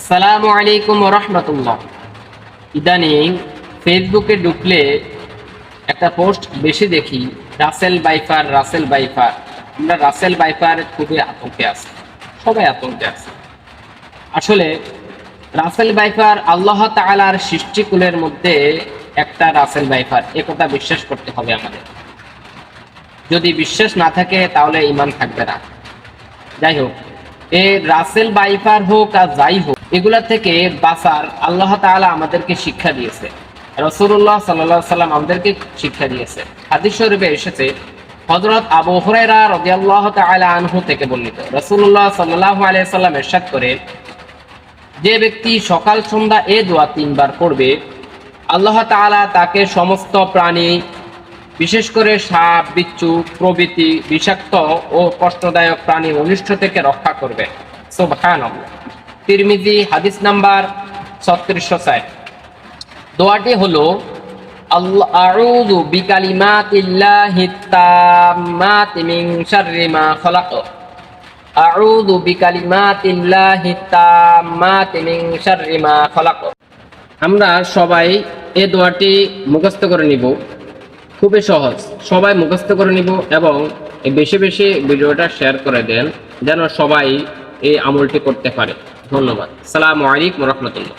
আসসালামু আলাইকুম রহমতুল্লাহ। ইদানিং ফেসবুকে ঢুকলে একটা পোস্ট বেশি দেখি, রাসেল বাইফার রাসেল বাইফার। আমরা রাসেল বাইফার খুবই আতঙ্কে আছি, সবাই আতঙ্কে আছে। আসলে রাসেল বাইফার আল্লাহ তাআলার সৃষ্টিকুলের মধ্যে একটা রাসেল বাইফার একথা বিশ্বাস করতে হবে আমাদের। যদি বিশ্বাস না থাকে তাহলে ইমান থাকবে না। যাই হোক এ রাসেল বাইফার হোক আর যাই হোক, এগুলা থেকে বাঁচার আল্লাহ তাআলা আমাদেরকে শিক্ষা দিয়েছে। রসুল্লাহ সাল্লাহ সাল্লাম আমাদেরকে শিক্ষা দিয়েছে। হাদিস শরীফে এসেছে হজরত আবু হুরায়রা রাদিয়াল্লাহ তাআলা আনহু থেকে বর্ণিত। রাসূলুল্লাহ সাল্লাল্লাহু আলাইহি সাল্লাম ইরশাদ করে, যে ব্যক্তি সকাল সন্ধ্যা এ দোয়া তিনবার পড়বে আল্লাহ তাআলা তাকে সমস্ত প্রাণী বিশেষ করে সাপ, বিচ্ছু, প্রভৃতি, বিষাক্ত ও কষ্টদায়ক প্রাণী অনিষ্ট থেকে রক্ষা করবে। সুবহানাল্লাহ। তিরমিজি, হাদিস নাম্বার ছত্রিশশো ষাট। দোয়াটি হলো, আল্লাহ, আউযু বিকালিমাতিল্লাহি তাম্মাতি মিন শাররি মা খলাক। আউযু বিকালিমাতিল্লাহি তাম্মাতি মিন শাররি মা খলাক। আমরা সবাই এই দোয়াটি মুখস্থ করে নিব। খুবই সহজ। সবাই মুখস্থ করে নিব এবং বেশি বেশি ভিডিওটা শেয়ার করে দেন, যেন সবাই এই আমলটি করতে পারে। ধন্যবাদ। সালামু আলাইকুম রহমতুল্লাহ।